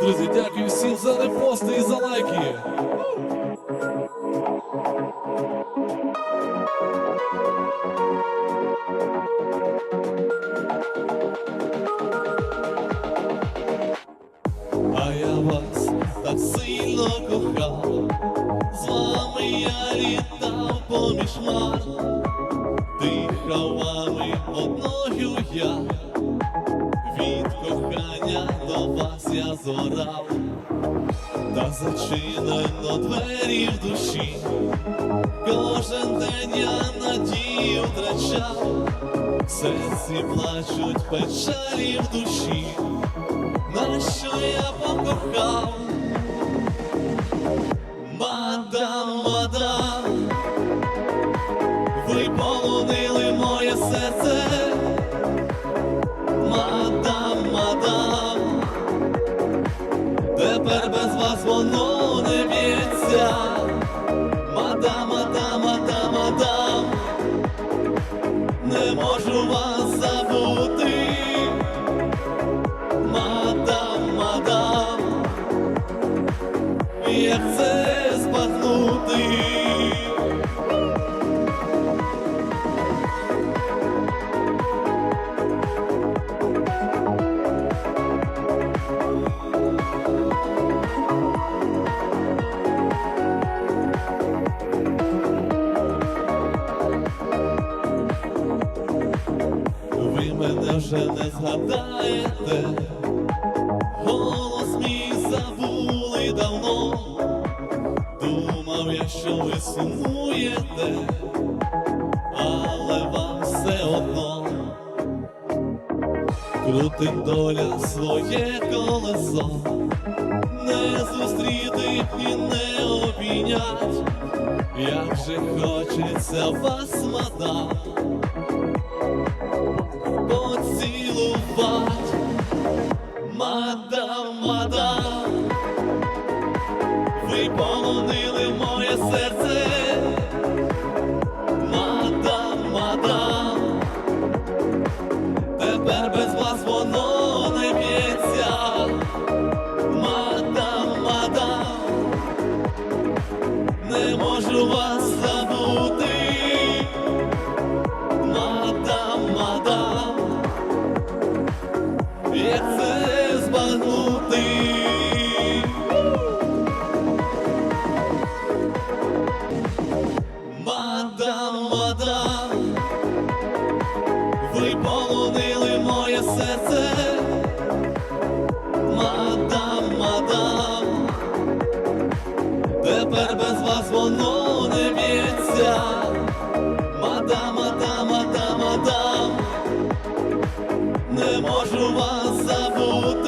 Друзі, дякую всім за репости і за лайки. А я вас так сильно кохав, з вами я літав поміж хмар, дихав вами одною я, від кохання до вас я зорав, та зачинено двері в душі, кожен день я надію втрачав, серці плачуть печалі в душі. На що я покохав. Мадам, Мадам, мадам, тепер без вас воно не б'ється. Мадам, мадам, мадам, мадам, не можу вас забути. Мадам, мадам, як це збагнути? Вже не згадаєте, голос мій забули давно. Думав я, що ви сумуєте, але вам все одно. Крутим доля своє колесо, не зустріти і не обійнять, як же хочеться вас, мадам полонили моє серце. адам, адам, ви полонили моє серце, мадам, мадам, тепер без вас воно не б'ється, мадам, мадам, мадам, мадам, не можу вас забути.